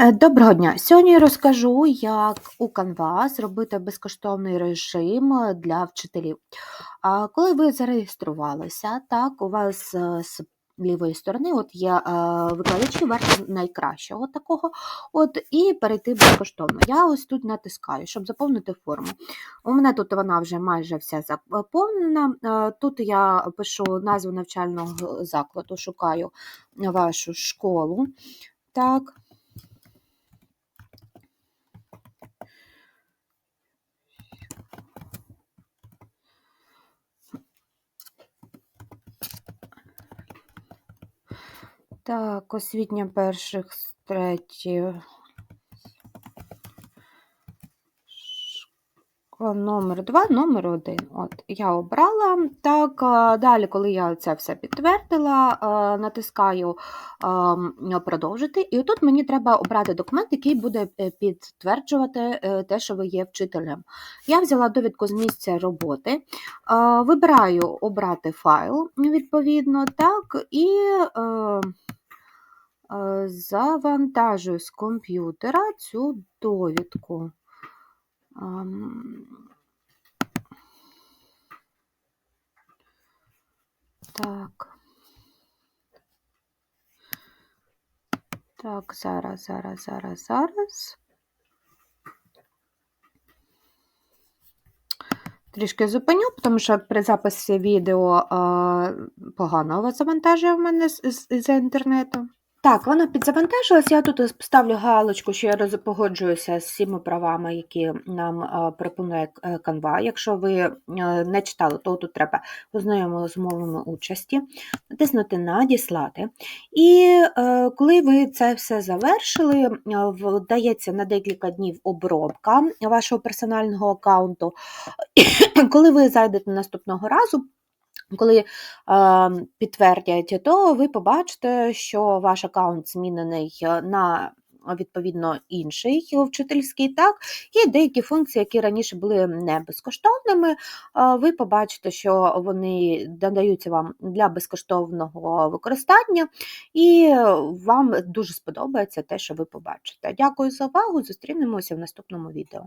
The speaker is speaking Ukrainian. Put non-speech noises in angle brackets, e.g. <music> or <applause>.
Е, Доброго дня! Сьогодні я розкажу, як у Canva зробити безкоштовний режим е, для вчителів. Коли ви зареєструвалися, так, у вас е, з лівої сторони от є викладачі варто найкращого такого, от, і перейти безкоштовно. Я ось тут натискаю, щоб заповнити форму. У мене тут вона вже майже вся заповнена. Тут я пишу назву навчального закладу, шукаю вашу школу. Так. Так, освітня перших з третіх. Номер 2, номер 1. От, я обрала. Так, далі, коли я це все підтвердила, натискаю продовжити. І отут мені треба обрати документ, який буде е, підтверджувати е, те, що ви є вчителем. Я взяла довідку з місця роботи, вибираю обрати файл, відповідно, так, і. Завантажую з комп'ютера цю довідку. Так. Так, зараз, зараз, зараз, зараз. Трішки зупиню, тому що при записі відео а, погано завантажує в мене з, з, з інтернету. Так, воно підзавантажилось. Я тут ставлю галочку, що я погоджуюся з всіма правами, які нам а, пропонує е, Canva. Якщо ви е, не читали, то тут треба ознайомити з умовами участі, натиснути Надіслати. І е, коли ви це все завершили, е, вдається на декілька днів обробка вашого персонального аккаунту. <clears throat> Коли ви зайдете наступного разу, коли е, підтвердять, то ви побачите, що ваш аккаунт змінений е, на відповідно інший вчительський, так, і деякі функції, які раніше були не безкоштовними, е, ви побачите, що вони надаються вам для безкоштовного використання, і вам дуже сподобається те, що ви побачите. Дякую за увагу! Зустрінемося в наступному відео.